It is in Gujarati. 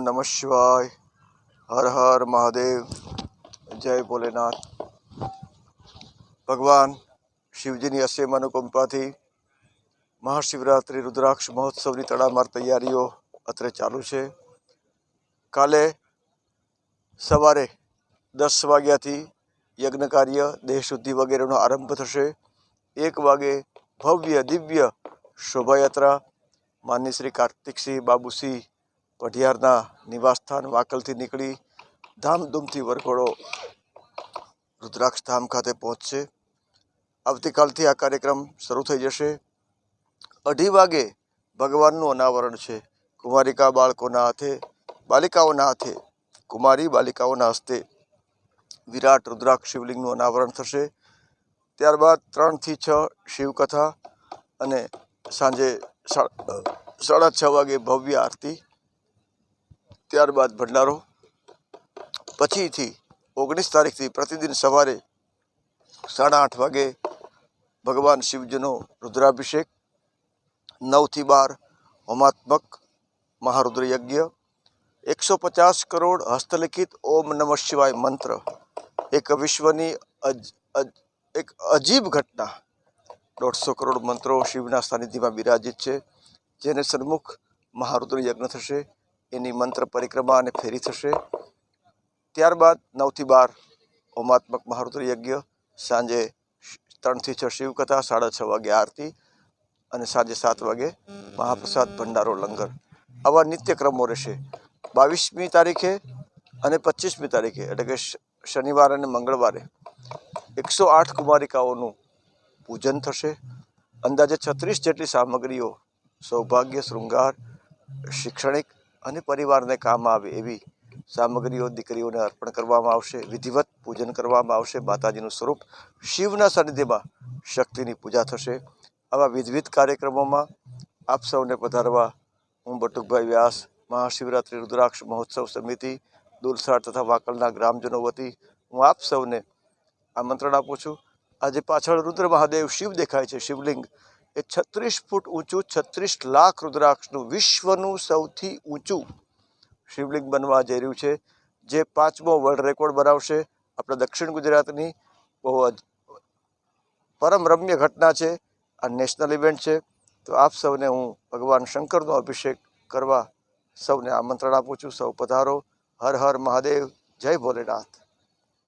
નમઃ શિવાય. હર હર મહાદેવ. જય ભોલેનાથ. ભગવાન શિવજીની અસીમ અનુકંપાથી મહાશિવરાત્રિ રુદ્રાક્ષ મહોત્સવની તડામાર તૈયારીઓ અત્રે ચાલુ છે. કાલે સવારે દસ વાગ્યાથી યજ્ઞ કાર્ય દેહ શુદ્ધિ વગેરેનો આરંભ થશે. એક વાગે ભવ્ય દિવ્ય શોભાયાત્રા. માન્ય શ્રી કાર્તિકસિંહ બાબુસિંહ પઢિયારના નિવાસસ્થાન વાકલથી નીકળી ધામધૂમથી વરઘોડો રુદ્રાક્ષ ધામ ખાતે પહોંચશે. આવતીકાલથી આ કાર્યક્રમ શરૂ થઈ જશે. અઢી વાગે ભગવાનનું અનાવરણ છે. કુમારિકા બાળકોના હાથે, બાલિકાઓના હાથે, કુમારી બાલિકાઓના હસ્તે વિરાટ રુદ્રાક્ષ શિવલિંગનું અનાવરણ થશે. ત્યારબાદ ત્રણથી છ શિવકથા અને સાંજે સાડા છ વાગે ભવ્ય આરતી ત્યારબાદ ભંડારો. પછીથી ઓગણીસ તારીખથી પ્રતિદિન સવારે સાડા આઠ વાગે ભગવાન શિવજીનો રુદ્રાભિષેક. નવથી બાર હોમાત્મક મહારુદ્ર યજ્ઞ એકસો પચાસ કરોડ હસ્તલિખિત ઓમ નમઃ શિવાય મંત્ર. એક વિશ્વની એક અજીબ ઘટના. દોઢસો કરોડ મંત્રો શિવના સાનિધ્યમાં બિરાજિત છે. જેને સન્મુખ મહારુદ્ર યજ્ઞ થશે. એની મંત્ર પરિક્રમા અને ફેરી થશે. ત્યારબાદ નવથી બાર હોમાત્મક મહારુદ્ર યજ્ઞ, સાંજે ત્રણથી છ શિવકથા, સાડા છ વાગે આરતી અને સાંજે સાત વાગે મહાપ્રસાદ ભંડારો લંગર. આવા નિત્યક્રમો રહેશે. બાવીસમી તારીખે અને પચીસમી તારીખે, એટલે કે શનિવાર અને મંગળવારે એકસો આઠ કુમારિકાઓનું પૂજન થશે. અંદાજે છત્રીસ જેટલી સામગ્રીઓ, સૌભાગ્ય, શૃંગાર, શૈક્ષણિક અને પરિવારને કામ આવે એવી સામગ્રીઓ, દીકરીઓને અર્પણ કરવામાં આવશે, વિધિવત પૂજન કરવામાં આવશે, માતાજીનું સ્વરૂપ શિવના સાનિધ્યમાં શક્તિની પૂજા થશે. આવા વિધવિધ કાર્યક્રમોમાં આપ સૌને પધારવા હું બટુકભાઈ વ્યાસ, મહાશિવરાત્રિ રુદ્રાક્ષ મહોત્સવ સમિતિ, દુલસાડ તથા વાકલના ગ્રામજનો વતી હું આપ સૌને આમંત્રણ આપું છું. આજે પાછળ રુદ્ર મહાદેવ શિવ દેખાય છે, શિવલિંગ એ છત્રીસ ફૂટ ઊંચું, છત્રીસ લાખ રુદ્રાક્ષનું વિશ્વનું સૌથી ઊંચું શિવલિંગ બનવા જઈ રહ્યું છે, જે પાંચમો વર્લ્ડ રેકોર્ડ બનાવશે આપણા દક્ષિણ ગુજરાતની. બહુ પરમ રમ્ય ઘટના છે, આ નેશનલ ઇવેન્ટ છે. તો આપ સૌને હું ભગવાન શંકરનો અભિષેક કરવા સૌને આમંત્રણ આપું છું. સૌ પધારો. હર હર મહાદેવ. જય ભોલેનાથ.